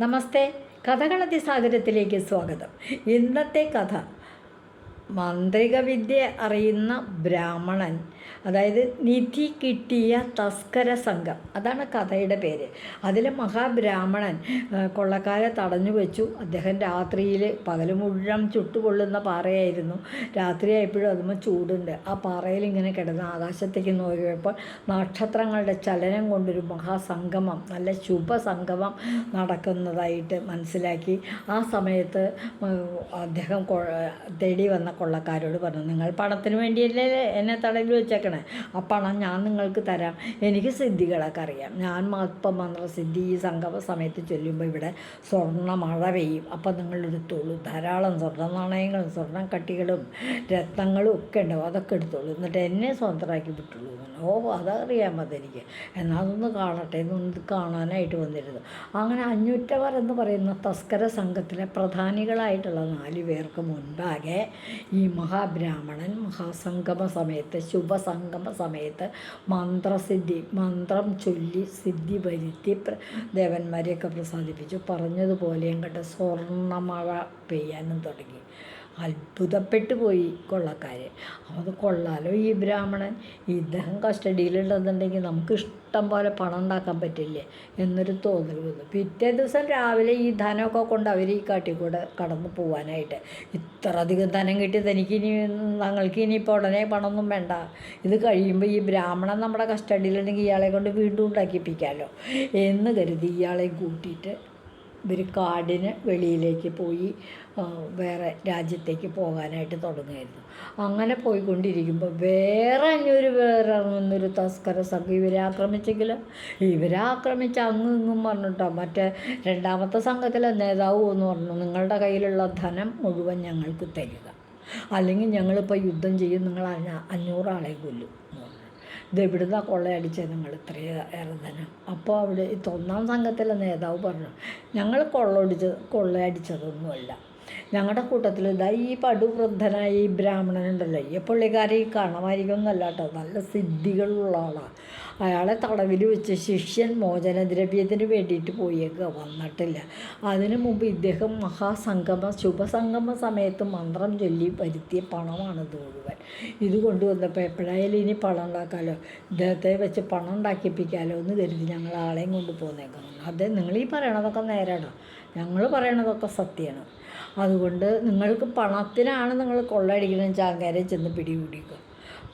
നമസ്തേ. കഥകളതി സാഗരത്തിലേക്ക് സ്വാഗതം. ഇന്നത്തെ കഥ മാന്ത്രിക വിദ്യ അറിയുന്ന ബ്രാഹ്മണൻ അതായത് നിധി കിട്ടിയ തസ്കര സംഘം. അതാണ് കഥയുടെ പേര്. അതിലെ മഹാബ്രാഹ്മണൻ കൊള്ളക്കാരെ തടഞ്ഞു വെച്ചു. അദ്ദേഹം രാത്രിയിൽ പകൽ മുഴുവൻ ചുട്ടുപൊള്ളുന്ന പാറയായിരുന്നു. രാത്രിയായപ്പോഴും അതുമ്പോൾ ചൂടുണ്ട്. ആ പാറയിൽ ഇങ്ങനെ കിടന്ന് ആകാശത്തേക്ക് നോക്കിയപ്പോൾ നക്ഷത്രങ്ങളുടെ ചലനം കൊണ്ടൊരു മഹാസംഗമം നല്ല ശുഭസംഗമം നടക്കുന്നതായിട്ട് മനസ്സിലാക്കി. ആ സമയത്ത് അദ്ദേഹം തേടി വന്ന കൊള്ളക്കാരോട് പറഞ്ഞു നിങ്ങൾ പണത്തിന് വേണ്ടിയല്ലേ എന്നെ തടവിൽ വെച്ചേക്കണേ? ആ പണം ഞാൻ നിങ്ങൾക്ക് തരാം. എനിക്ക് സിദ്ധികളൊക്കെ അറിയാം. ഞാൻ ഇപ്പം മന്ത്രസിദ്ധി ഈ സംഗമ സമയത്ത് ചൊല്ലുമ്പോൾ ഇവിടെ സ്വർണ മഴ പെയ്യും. അപ്പം നിങ്ങളെടുത്തോളൂ ധാരാളം സ്വർണ നാണയങ്ങളും സ്വർണ കട്ടികളും രത്നങ്ങളും ഒക്കെ ഉണ്ടാവും. അതൊക്കെ എടുത്തോളൂ. എന്നിട്ട് എന്നെ സ്വന്തമാക്കി വിട്ടുള്ളൂ ഓ അതറിയാൻ മതി എനിക്ക് എന്നാൽ അതൊന്ന് കാണട്ടെ. എന്നൊന്ന് കാണാനായിട്ട് വന്നിരുന്നു. അങ്ങനെ അഞ്ഞൂറ്റവർ എന്ന് പറയുന്ന തസ്കര സംഘത്തിലെ പ്രധാനികളായിട്ടുള്ള നാല് പേർക്ക് മുൻപാകെ ഈ മഹാബ്രാഹ്മണൻ മഹാസംഗമ സമയത്ത് ശുഭസംഗമ സമയത്ത് മന്ത്രസിദ്ധി മന്ത്രം ചൊല്ലി സിദ്ധി വരുത്തി ദേവന്മാരെയൊക്കെ പ്രസാദിപ്പിച്ചു. പറഞ്ഞതുപോലെ കണ്ട് സ്വർണമഴ പെയ്യാനും തുടങ്ങി. അത്ഭുതപ്പെട്ടു പോയി കൊള്ളക്കാർ അത് കൊള്ളാലോ ഈ ബ്രാഹ്മണൻ. ഇദ്ദേഹം കസ്റ്റഡിയിലുണ്ടെന്നുണ്ടെങ്കിൽ നമുക്ക് പോലെ പണം ഉണ്ടാക്കാൻ പറ്റില്ലേ എന്നൊരു തോന്നൽ വന്നു. പിറ്റേ ദിവസം രാവിലെ ഈ ധനമൊക്കെ കൊണ്ട് അവർ ഈ കാട്ടിൽ കൂടെ കടന്നു പോകാനായിട്ട് ഇത്ര അധികം ധനം കിട്ടിയത് എനിക്കിനി ഞങ്ങൾക്ക് ഇനിയിപ്പോൾ ഉടനെ പണമൊന്നും വേണ്ട. ഇത് കഴിയുമ്പോൾ ഈ ബ്രാഹ്മണൻ നമ്മുടെ കസ്റ്റഡിയിലുണ്ടെങ്കിൽ ഇയാളെ കൊണ്ട് വീണ്ടും ഉണ്ടാക്കിപ്പിക്കാമല്ലോ എന്ന് കരുതി ഇയാളെ കൂട്ടിയിട്ട് ഇവർ കാടിന് വെളിയിലേക്ക് പോയി വേറെ രാജ്യത്തേക്ക് പോകാനായിട്ട് തുടങ്ങുമായിരുന്നു അങ്ങനെ പോയിക്കൊണ്ടിരിക്കുമ്പോൾ വേറെ അഞ്ഞൂറ് വേറെ ഇറങ്ങുന്നൊരു തസ്കര സംഘം ഇവരെ ആക്രമിച്ചെങ്കിൽ ഇവരെ ആക്രമിച്ച് അങ്ങും ഇങ്ങും പറഞ്ഞിട്ടോ. മറ്റേ രണ്ടാമത്തെ സംഘത്തിലെ നേതാവ് എന്ന് പറഞ്ഞു നിങ്ങളുടെ കയ്യിലുള്ള ധനം മുഴുവൻ ഞങ്ങൾക്ക് തരിക. അല്ലെങ്കിൽ ഞങ്ങളിപ്പോൾ യുദ്ധം ചെയ്യും നിങ്ങൾ അഞ്ഞ- അഞ്ഞൂറാളെ കൊല്ലും. ഇത് എവിടുന്ന കൊള്ളയടിച്ചത് നിങ്ങൾ ഇത്രയേറെ തന്നെ. അപ്പോൾ അവിടെ ഈ ഒന്നാം സംഘത്തിലെ നേതാവ് പറഞ്ഞു ഞങ്ങൾ കൊള്ളടിച്ച് കൊള്ളയടിച്ചതൊന്നുമല്ല. ഞങ്ങളുടെ കൂട്ടത്തിൽ ഇതാ ഈ പടുവൃദ്ധനായ ഈ ബ്രാഹ്മണനുണ്ടല്ലോ. ഈ പുള്ളിക്കാരെ ഈ കാണമായിരിക്കൊന്നല്ല കേട്ടോ നല്ല സിദ്ധികളുള്ള ആളാണ് അയാളെ തടവിൽ വെച്ച് ശിഷ്യൻ മോചനദ്രവ്യത്തിന് വേണ്ടിയിട്ട് പോയേക്കുക വന്നിട്ടില്ല. അതിനു മുമ്പ് ഇദ്ദേഹം മഹാസംഗമ ശുഭസംഗമ സമയത്ത് മന്ത്രം ചൊല്ലി വരുത്തിയ പണമാണിത് മുഴുവൻ. ഇത് കൊണ്ടുവന്നപ്പോൾ എപ്പോഴായാലും ഇനി പണം ഉണ്ടാക്കാമല്ലോ ഇദ്ദേഹത്തെ വെച്ച് പണം ഉണ്ടാക്കിപ്പിക്കാമല്ലോ എന്ന് കരുതി ഞങ്ങൾ ആളെയും കൊണ്ട് പോന്നേക്കുന്നു അതെ നിങ്ങൾ ഈ പറയണതൊക്കെ നേരാണോ. ഞങ്ങൾ പറയണതൊക്കെ സത്യമാണ് അതുകൊണ്ട് നിങ്ങൾക്ക് പണത്തിനാണ് നിങ്ങൾ കൊള്ളടിക്കുന്ന വെച്ചാൽ അങ്ങേരെ ചെന്ന് പിടികൂടിക്കുക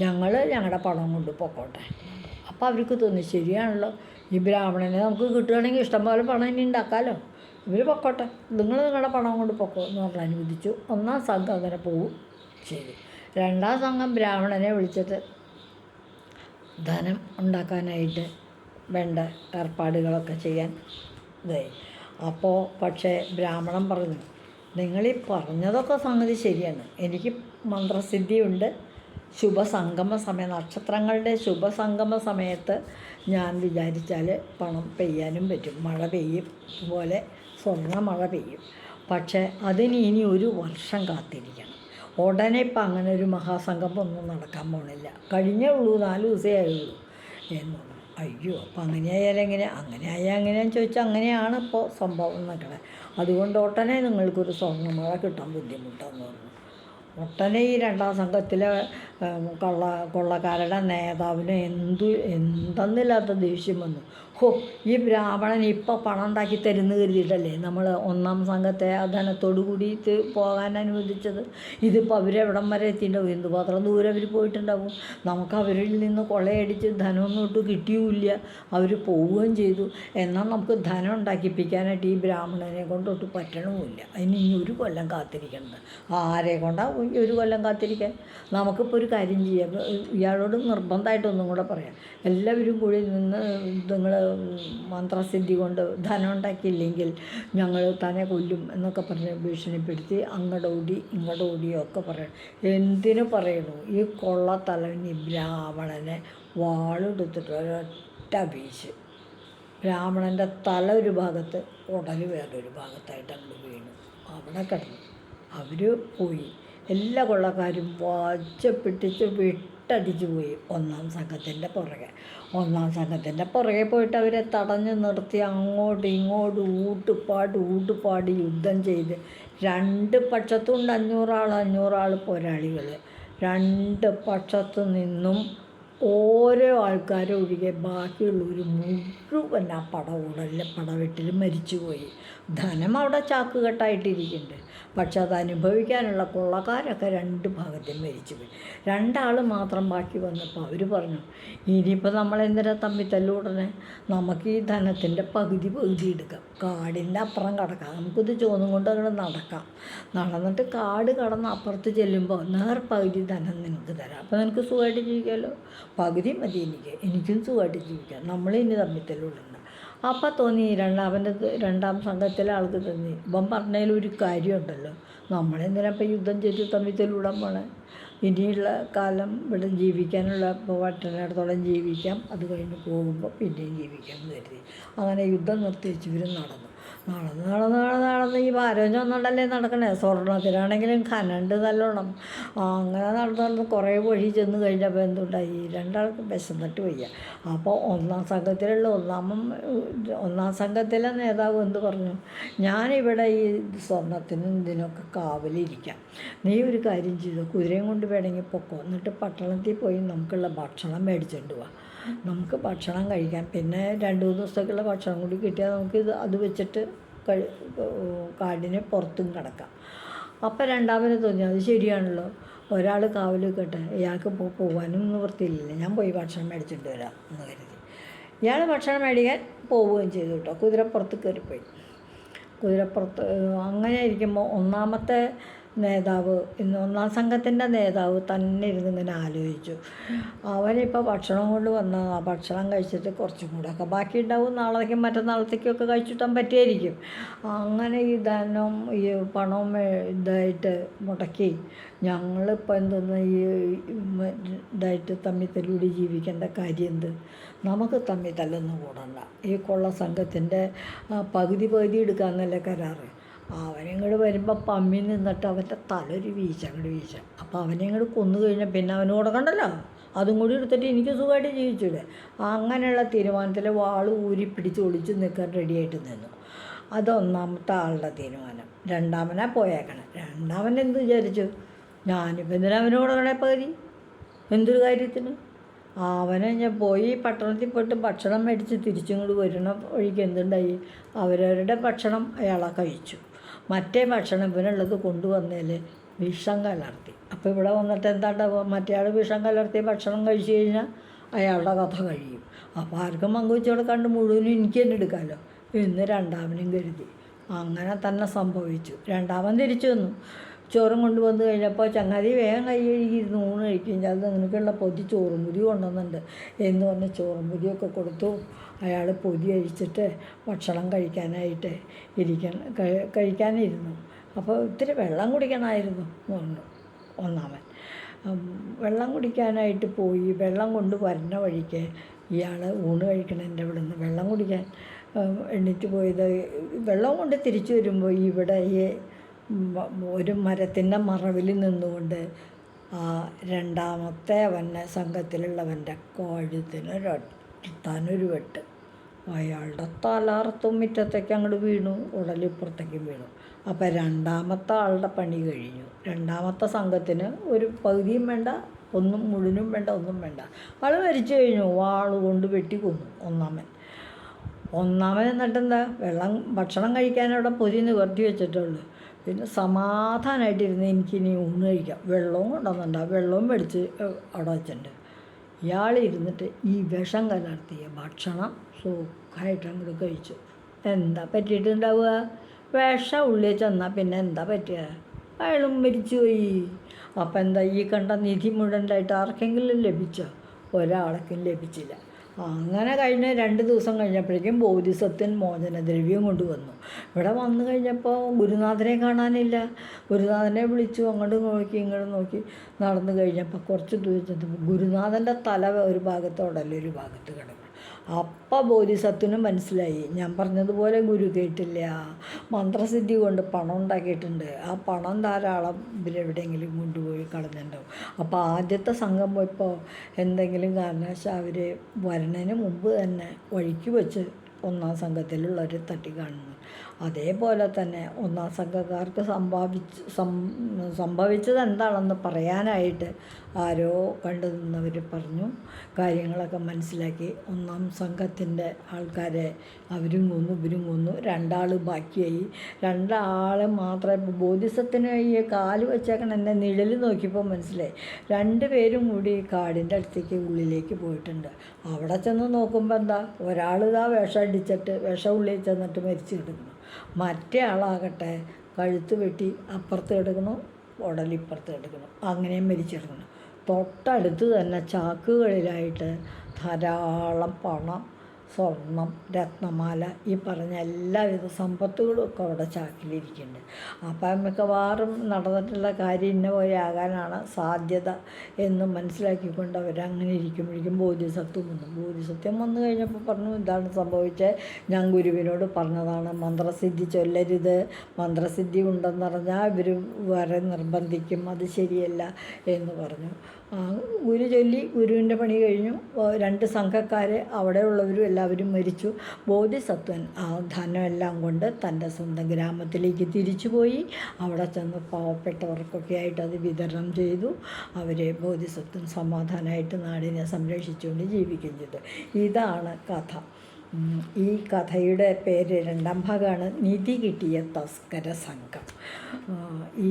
ഞങ്ങൾ ഞങ്ങളുടെ പണം കൊണ്ട് പൊക്കോട്ടെ. അപ്പോൾ അവർക്ക് തോന്നി ശരിയാണല്ലോ. ഈ ബ്രാഹ്മണനെ നമുക്ക് കിട്ടുകയാണെങ്കിൽ ഇഷ്ടംപോലെ പണം ഇനി ഉണ്ടാക്കാമല്ലോ ഇവർ പൊക്കോട്ടെ. നിങ്ങൾ നിങ്ങളുടെ പണം കൊണ്ട് പൊക്കോ എന്ന് പറഞ്ഞ് അനുവദിച്ചു. ഒന്നാം സംഘം അങ്ങനെ പോവും. ശരി. രണ്ടാം സംഘം ബ്രാഹ്മണനെ വിളിച്ചിട്ട് ധനം ഉണ്ടാക്കാനായിട്ട് വേണ്ട ഏർപ്പാടുകളൊക്കെ ചെയ്യാൻ ഇതായി. അപ്പോൾ പക്ഷേ ബ്രാഹ്മണൻ പറഞ്ഞു നിങ്ങളീ പറഞ്ഞതൊക്കെ സംഗതി ശരിയാണ്. എനിക്ക് മന്ത്രസിദ്ധിയുണ്ട്. ശുഭസംഗമ സമയം നക്ഷത്രങ്ങളുടെ ശുഭസംഗമ സമയത്ത് ഞാൻ വിചാരിച്ചാൽ പണം പെയ്യാനും പറ്റും. മഴ പെയ്യും. പോലെ സ്വർണ മഴ പെയ്യും. പക്ഷേ അതിന് ഇനി ഒരു വർഷം കാത്തിരിക്കണം. ഉടനെ ഇപ്പം അങ്ങനെ ഒരു മഹാസംഗമം ഒന്നും നടക്കാൻ പോണില്ല. കഴിഞ്ഞേ ഉള്ളൂ നാല് ദിവസമേ ആയുള്ളൂ എന്ന്. അയ്യോ അപ്പം അങ്ങനെയായാലും എങ്ങനെ? അങ്ങനെ ആയാൽ എങ്ങനെയാന്ന് ചോദിച്ചാൽ അങ്ങനെയാണ് ഇപ്പോൾ സംഭവം നിൽക്കണത് അതുകൊണ്ട് ഒട്ടനെ നിങ്ങൾക്കൊരു സ്വർണമഴ കിട്ടാൻ ബുദ്ധിമുട്ടാന്ന് പറഞ്ഞു. ഒട്ടനെ ഈ രണ്ടാം സംഘത്തിലെ കൊള്ള കൊള്ളക്കാരുടെ നേതാവിന് എന്തു എന്തെന്നില്ലാത്ത ദേഷ്യം വന്നു. ഹോ ഈ ബ്രാഹ്മണൻ ഇപ്പോൾ പണം ഉണ്ടാക്കി തരുന്ന കരുതിയിട്ടല്ലേ നമ്മൾ ഒന്നാം സംഘത്തെ ആ ധനത്തോടു കൂടിയിട്ട് പോകാൻ അനുവദിച്ചത്? ഇതിപ്പോൾ അവരെവിടം വരെ എത്തിയിട്ടുണ്ടാവും? എന്തുമാത്രം ദൂരം അവർ പോയിട്ടുണ്ടാവും? നമുക്ക് അവരിൽ നിന്ന് കൊള്ളയടിച്ച് ധനമൊന്നും ഒട്ട് കിട്ടിയുമില്ല അവർ പോവുകയും ചെയ്തു. എന്നാൽ നമുക്ക് ധനം ഉണ്ടാക്കിപ്പിക്കാനായിട്ട് ഈ ബ്രാഹ്മണനെ കൊണ്ടൊട്ട് പറ്റണമില്ല അതിന് ഇനി ഒരു കൊല്ലം കാത്തിരിക്കണം ആരെ കൊണ്ടാണ് ഒരു കൊല്ലം കാത്തിരിക്കാൻ? നമുക്കിപ്പോൾ ഒരു കാര്യം ചെയ്യാം. ഇയാളോട് നിർബന്ധമായിട്ടൊന്നും കൂടെ പറയാം. എല്ലാവരും കൂടി നിന്ന് നിങ്ങൾ മന്ത്രസിദ്ധി കൊണ്ട് ധനം ഉണ്ടാക്കിയില്ലെങ്കിൽ ഞങ്ങൾ തന്നെ കൊല്ലും എന്നൊക്കെ പറഞ്ഞ് ഭീഷണിപ്പെടുത്തി അങ്ങടോടി ഓടി ഇങ്ങോട്ട് ഓടിയോ ഒക്കെ പറയണം. എന്തിനു പറയണു? ഈ കൊള്ള ഈ ബ്രാഹ്മണനെ വാളെടുത്തിട്ട് ഒരൊറ്റ വീശ് ബ്രാഹ്മണന്റെ തല ഒരു ഭാഗത്ത് ഉടൽ വേറൊരു ഭാഗത്തായിട്ട് അങ്ങോട്ട് വീണു. അവിടെ കിടന്നു. അവർ പോയി. എല്ലാ കൊള്ളക്കാരും വാച്ചപ്പിട്ടിച്ച് വിട്ടടിച്ചു പോയി. ഒന്നാം സംഘത്തിന്റെ പുറകെ. ഒന്നാം സംഘത്തിന്റെ പുറകെ പോയിട്ട് അവരെ തടഞ്ഞു നിർത്തി അങ്ങോട്ടും ഇങ്ങോട്ടും ഊട്ടുപാട് ഊട്ടുപാട് യുദ്ധം ചെയ്ത് രണ്ട് പക്ഷത്തുണ്ട് അഞ്ഞൂറാൾ അഞ്ഞൂറാൾ പോരാളികൾ രണ്ട് പക്ഷത്തു നിന്നും ഓരോ ആൾക്കാരും ഒഴികെ ബാക്കിയുള്ളവർ മുഴുവൻ ആ പടവുടലിൽ പടവെട്ടിൽ മരിച്ചുപോയി. ധനം അവിടെ ചാക്കുകെട്ടായിട്ടിരിക്കുന്നുണ്ട് പക്ഷെ അത് അനുഭവിക്കാനുള്ള കൊള്ളക്കാരൊക്കെ രണ്ട് ഭാഗത്തും മരിച്ചുപോയി. രണ്ടാൾ മാത്രം ബാക്കി വന്നപ്പോൾ അവർ പറഞ്ഞു ഇനിയിപ്പോൾ നമ്മളെന്തിനാ തമ്മിൽ തല്ലുടനെ നമുക്ക് ഈ ധനത്തിന്റെ പകുതി പകുതി എടുക്കാം. കാടിന്റെ അപ്പുറം കടക്കാം. നമുക്കിത് ചോന്നും കൊണ്ട് അങ്ങനെ നടക്കാം. നടന്നിട്ട് കാട് കടന്ന് അപ്പുറത്ത് ചെല്ലുമ്പോൾ നേർ പകുതി ധനം നിനക്ക് തരാം. അപ്പോൾ നിനക്ക് സുഖമായിട്ട് ജീവിക്കാമല്ലോ പകുതി മതി എനിക്ക്. എനിക്കും സുഖമായിട്ട് ജീവിക്കാം. നമ്മളിനി തമ്മിൽ തല്ലുടണ്ട അപ്പം തോന്നി രണ്ടാമന്റെ രണ്ടാം സംഘത്തിലെ ആൾക്ക് തോന്നി. ഇവൻ പറഞ്ഞതിൽ ഒരു കാര്യമുണ്ടല്ലോ. നമ്മളെന്തിനാ ഇപ്പം യുദ്ധം ചെയ്ത് തമ്മിൽ തല്ലൂടാൻ പോണേ? ഇനിയുള്ള കാലം ഇവിടെ ജീവിക്കാനുള്ള ഇപ്പോൾ വട്ടനടത്തോളം ജീവിക്കാം. അത് കഴിഞ്ഞ് പോകുമ്പോൾ പിന്നെയും ജീവിക്കാം എന്ന് കരുതി. അങ്ങനെ യുദ്ധം നിർത്തിവെച്ച് ഇവരും നടന്നു. നടന്ന് നടന്ന് നടന്ന് നടന്ന് ഈ ഭാരം ചൊന്നുണ്ടല്ലേ നടക്കണേ? സ്വർണത്തിനാണെങ്കിലും കനണ്ട് നല്ലോണം. അങ്ങനെ നടന്ന് നടന്ന് കുറേ വഴി ചെന്ന് കഴിഞ്ഞപ്പോൾ എന്തുണ്ടായി? രണ്ടാൾക്ക് വിശന്നിട്ട് വയ്യ. അപ്പോൾ ഒന്നാം സംഘത്തിലുള്ള ഒന്നാമം ഒന്നാം സംഘത്തിലെ നേതാവ് എന്ത് പറഞ്ഞു? ഞാനിവിടെ ഈ സ്വർണത്തിനും ഇതിനൊക്കെ കാവലിരിക്കാം. നീ ഒരു കാര്യം ചെയ്തു? കുതിരയും കൊണ്ട് വേണമെങ്കിൽ പൊക്കോ. എന്നിട്ട് പട്ടണത്തിൽ പോയി നമുക്കുള്ള ഭക്ഷണം മേടിച്ചുകൊണ്ട് പോവാം നമുക്ക് ഭക്ഷണം കഴിക്കാം. പിന്നെ രണ്ട് മൂന്ന് ദിവസത്തേക്കുള്ള ഭക്ഷണം കൂടി കിട്ടിയാൽ നമുക്ക് ഇത് അത് വെച്ചിട്ട് കഴി കാടിന് പുറത്തും കിടക്കാം. അപ്പം രണ്ടാമത് തോന്നി അത് ശരിയാണല്ലോ. ഒരാൾ കാവൽ കേട്ടെ ഇയാൾക്ക് ഇപ്പോൾ പോകാനും വൃത്തിയില്ല ഞാൻ പോയി ഭക്ഷണം മേടിച്ചിട്ട് വരാം എന്ന് കരുതി. ഇയാൾ ഭക്ഷണം മേടിക്കാൻ പോവുകയും ചെയ്തു കേട്ടോ. കുതിരപ്പുറത്ത് കയറിപ്പോയി. കുതിരപ്പുറത്ത് അങ്ങനെ ഇരിക്കുമ്പോൾ ഒന്നാമത്തെ നേതാവ് ഇന്ന് ഒന്നാം സംഘത്തിന്റെ നേതാവ് തന്നെ ഇരുന്ന് ഇങ്ങനെ ആലോചിച്ചു. അവനിപ്പോൾ ഭക്ഷണം കൊണ്ട് വന്ന ആ ഭക്ഷണം കഴിച്ചിട്ട് കുറച്ചും കൂടെ ഒക്കെ ബാക്കി ഉണ്ടാവും നാളത്തേക്കും മറ്റന്നാളത്തേക്കൊക്കെ കഴിച്ചിട്ടാൻ പറ്റിയായിരിക്കും. അങ്ങനെ ഈ ധനം ഈ പണവും ഇതായിട്ട് മുടക്കി ഞങ്ങളിപ്പോൾ എന്തോന്ന് ഈ ഇതായിട്ട് തല്ലൂടി ജീവിക്കേണ്ട കാര്യം എന്ത്? നമുക്ക് തമ്മിൽ തല്ലൊന്നും കൂടണ്ട. ഈ കൊള്ള സംഘത്തിന്റെ പകുതി പകുതി എടുക്കാമെന്നല്ലേ കരാറ്. അവനിങ്ങോട്ട് വരുമ്പോൾ പമ്മി നിന്നിട്ട് അവന്റെ തലൊരു വീശ അങ്ങോട്ട് വീശ. അപ്പോൾ അവനെ ഇങ്ങോട്ട് കൊന്നു കഴിഞ്ഞാൽ പിന്നെ അവന് കൊടുക്കണ്ടല്ലോ അതും കൂടി എടുത്തിട്ട് എനിക്ക് സുഖമായിട്ട് ജീവിച്ചൂടെ? അങ്ങനെയുള്ള തീരുമാനത്തിൽ വാൾ ഊരി പിടിച്ച് ഒളിച്ച് നിൽക്കാൻ റെഡിയായിട്ട് നിന്നു. അതൊന്നാമത്തെ ആളുടെ തീരുമാനം. രണ്ടാമനെ പോയേക്കണം. രണ്ടാമൻ എന്ത് വിചാരിച്ചു? ഞാനിപ്പോൾ എന്തിനാ അവനോട് കൊടുക്കണേ പകുതി? എന്തൊരു കാര്യത്തിന്? അവനെ ഞാൻ പോയി പട്ടണത്തിൽ പോയിട്ട് ഭക്ഷണം മേടിച്ച് തിരിച്ചിങ്ങോട്ട് വരുന്ന വഴിക്ക് എന്തുണ്ടായി? അവരവരുടെ ഭക്ഷണം അയാളെ കഴിച്ചു. മറ്റേ ഭക്ഷണം ഇവനുള്ളത് കൊണ്ടുവന്നതിൽ വിഷം കലർത്തി. അപ്പോൾ ഇവിടെ വന്നിട്ട് എന്താണ്ടാവുക മറ്റേ ആൾ വിഷം കലർത്തിയ ഭക്ഷണം കഴിച്ചു കഴിഞ്ഞാൽ അയാളുടെ കഥ കഴിയും. അപ്പോൾ ആർക്കും പങ്കുവെച്ച് കൊടുക്കാണ്ട് മുഴുവനും എനിക്ക് തന്നെ എടുക്കാമല്ലോ. എന്ന് രണ്ടാമനും കരുതി. അങ്ങനെ തന്നെ സംഭവിച്ചു. രണ്ടാമൻ തിരിച്ചു വന്നു. ചോറും കൊണ്ടുവന്ന് കഴിഞ്ഞപ്പോൾ ചങ്ങാതി വേഗം കൈ കഴുകിയിരുന്നു ഊണ് കഴിക്കും. അത് നിനക്കുള്ള പൊതി ചോറും പൊതി കൊണ്ടുവന്നുണ്ട് എന്ന് പറഞ്ഞ് ചോറും പൊതിയൊക്കെ കൊടുത്തു. അയാൾ പൊതി കഴിച്ചിട്ട് ഭക്ഷണം കഴിക്കാനായിട്ട് ഇരിക്കണം കഴി- കഴിക്കാനിരുന്നു. അപ്പോൾ ഇത്തിരി വെള്ളം കുടിക്കണമായിരുന്നു എന്ന് പറഞ്ഞു ഒന്നാമൻ. വെള്ളം കുടിക്കാനായിട്ട് പോയി. വെള്ളം കൊണ്ട് വരുന്ന വഴിക്ക് ഇയാൾ ഊണ് കഴിക്കണതിന്റെ അവിടെ നിന്ന് വെള്ളം കുടിക്കാൻ എണ്ണിറ്റ് പോയത്. വെള്ളം കൊണ്ട് തിരിച്ചു വരുമ്പോൾ ഇവിടെ ഈ ഒരു മരത്തിന്റെ മറവിൽ നിന്നുകൊണ്ട് ആ രണ്ടാമത്തെ അവന്റെ സംഘത്തിലുള്ളവന്റെ കഴുത്തിനൊരൊരു വെട്ട്. അയാളുടെ തലാർത്തും മുറ്റത്തേക്ക് അങ്ങോട്ട് വീണു ഉടലിപ്പുറത്തേക്ക് വീണു. അപ്പോൾ രണ്ടാമത്തെ ആളുടെ പണി കഴിഞ്ഞു. രണ്ടാമത്തെ സംഘത്തിന് ഒരു പകുതിയും വേണ്ട ഒന്നും മുഴുവനും വേണ്ട ഒന്നും വേണ്ട. ആൾ മരിച്ചു കഴിഞ്ഞു. വാളുകൊണ്ട് വെട്ടി കൊന്നു ഒന്നാമൻ. ഒന്നാമൻ എന്നിട്ടെന്താ? വെള്ളം ഭക്ഷണം കഴിക്കാനവിടെ പൊതി നിവർത്തി വെച്ചിട്ടുള്ളൂ. പിന്നെ സമാധാനമായിട്ടിരുന്ന് എനിക്കിനി ഊണ് കഴിക്കാം. വെള്ളവും കൊണ്ടുവന്നുണ്ട് ആ വെള്ളവും മേടിച്ച് അവിടെ വെച്ചിട്ടുണ്ട്. ഇയാൾ ഇരുന്നിട്ട് ഈ വിഷം കലർത്തിയ ഭക്ഷണം സുഖമായിട്ട് അങ്ങോട്ട് കഴിച്ചു. എന്താ പറ്റിയിട്ടുണ്ടാവുക? വിഷം ഉള്ളിൽ ചെന്നാൽ പിന്നെ എന്താ പറ്റുക? അയാളും മരിച്ചുപോയി അപ്പം എന്താ ഈ കണ്ട നിധി മുഴുവനായിട്ട് ആർക്കെങ്കിലും ലഭിച്ചോ? ഒരാൾക്കും ലഭിച്ചില്ല. അങ്ങനെ കഴിഞ്ഞ് രണ്ട് ദിവസം കഴിഞ്ഞപ്പോഴേക്കും ബോധിസത്വൻ മോചനദ്രവ്യം കൊണ്ടുവന്നു. ഇവിടെ വന്നു കഴിഞ്ഞപ്പോൾ ഗുരുനാഥനെ കാണാനില്ല. ഗുരുനാഥനെ വിളിച്ചു അങ്ങോട്ട് നോക്കി ഇങ്ങോട്ട് നോക്കി നടന്നു കഴിഞ്ഞപ്പോൾ കുറച്ച് ദൂരം ഗുരുനാഥന്റെ തല ഒരു ഭാഗത്ത് ഉടലൊരു ഭാഗത്ത് കിടക്കണം അപ്പം ബോധിസത്വനും മനസ്സിലായി. ഞാൻ പറഞ്ഞതുപോലെ ഗുരു കേട്ടില്ല. മന്ത്രസിദ്ധി കൊണ്ട് പണം ഉണ്ടാക്കിയിട്ടുണ്ട്. ആ പണം ധാരാളം ഇവരെവിടെയെങ്കിലും കൊണ്ടുപോയി കളഞ്ഞിട്ടുണ്ടാവും. അപ്പോൾ ആദ്യത്തെ സംഘം പോയപ്പോൾ എന്തെങ്കിലും കാരണവശാൽ അവർ വരണതിന് മുമ്പ് തന്നെ വഴിക്ക് വെച്ച് ഒന്നാം സംഘത്തിലുള്ളവർ തട്ടിക്കാണുന്നു അതേപോലെ തന്നെ ഒന്നാം സംഘക്കാർക്ക് സംഭവിച്ച് സംഭവിച്ചത് എന്താണെന്ന് പറയാനായിട്ട് ആരോ കണ്ടു നിന്നവർ പറഞ്ഞു. കാര്യങ്ങളൊക്കെ മനസ്സിലാക്കി. ഒന്നാം സംഘത്തിന്റെ ആൾക്കാരെ അവരും കൊന്നു ഇവരും കൊന്നു. രണ്ടാൾ ബാക്കിയായി. രണ്ടാൾ മാത്രമേ ബോധിസത്തിന് ഈ കാൽ വെച്ചേക്കണ എന്നെ നിഴൽ നോക്കിയപ്പോൾ മനസ്സിലായി. രണ്ട് പേരും കൂടി കാടിന്റെ അടുത്തേക്ക് ഉള്ളിലേക്ക് പോയിട്ടുണ്ട്. അവിടെ ചെന്ന് നോക്കുമ്പോൾ എന്താ? ഒരാൾ ഇതാ വിഷം അടിച്ചിട്ട് വിഷം ഉള്ളിൽ ചെന്നിട്ട് മരിച്ചു കിടക്കുന്നു മറ്റേ ആളാകട്ടെ കഴുത്ത് വെട്ടി അപ്പുറത്ത് കിടക്കുന്നു ഉടലിപ്പുറത്ത് എടുക്കണം അങ്ങനെയും മരിച്ചെടുക്കുന്നു തൊട്ടടുത്ത് തന്നെ ചാക്കുകളിലായിട്ട് ധാരാളം പണം സ്വർണം രത്നമാല ഈ പറഞ്ഞ എല്ലാവിധ സമ്പത്തുകളും ഒക്കെ അവിടെ ചാക്കിലിരിക്കുന്നുണ്ട്. അപ്പം മിക്കവാറും നടന്നിട്ടുള്ള കാര്യം ഇന്ന പോലെ ആകാനാണ് സാധ്യത എന്ന് മനസ്സിലാക്കിക്കൊണ്ട് അവരങ്ങനെ ഇരിക്കുമ്പോഴേക്കും ബോധ്യസത്വം വന്നു. ബോധ്യസത്യം വന്നു കഴിഞ്ഞപ്പോൾ പറഞ്ഞു ഇതാണ് സംഭവിച്ചത്. ഞാൻ ഗുരുവിനോട് പറഞ്ഞതാണ് മന്ത്രസിദ്ധി ചൊല്ലരുത്. മന്ത്രസിദ്ധി ഉണ്ടെന്നറിഞ്ഞാൽ ഇവർ വരെ നിർബന്ധിക്കും. അത് ശരിയല്ല എന്ന് പറഞ്ഞു. ഗുരു ചൊല്ലി ഗുരുവിന്റെ പണി കഴിഞ്ഞു. രണ്ട് രണ്ട് അവിടെ ഉള്ളവരും എല്ലാവരും മരിച്ചു. ബോധിസത്വൻ ആ ധനമെല്ലാം കൊണ്ട് തന്റെ സ്വന്തം ഗ്രാമത്തിലേക്ക് തിരിച്ചുപോയി. അവിടെ ചെന്ന് പാവപ്പെട്ടവർക്കൊക്കെ ആയിട്ട് അത് വിതരണം ചെയ്തു. അവരെ ബോധിസത്വൻ സമാധാനമായിട്ട് നാടിനെ സംരക്ഷിച്ചുകൊണ്ട് ജീവിക്കുകയും ചെയ്തു. ഇതാണ് കഥ. ഈ കഥയുടെ പേര് രണ്ടാം ഭാഗമാണ് നിധി കിട്ടിയ തസ്കര സംഘം ഈ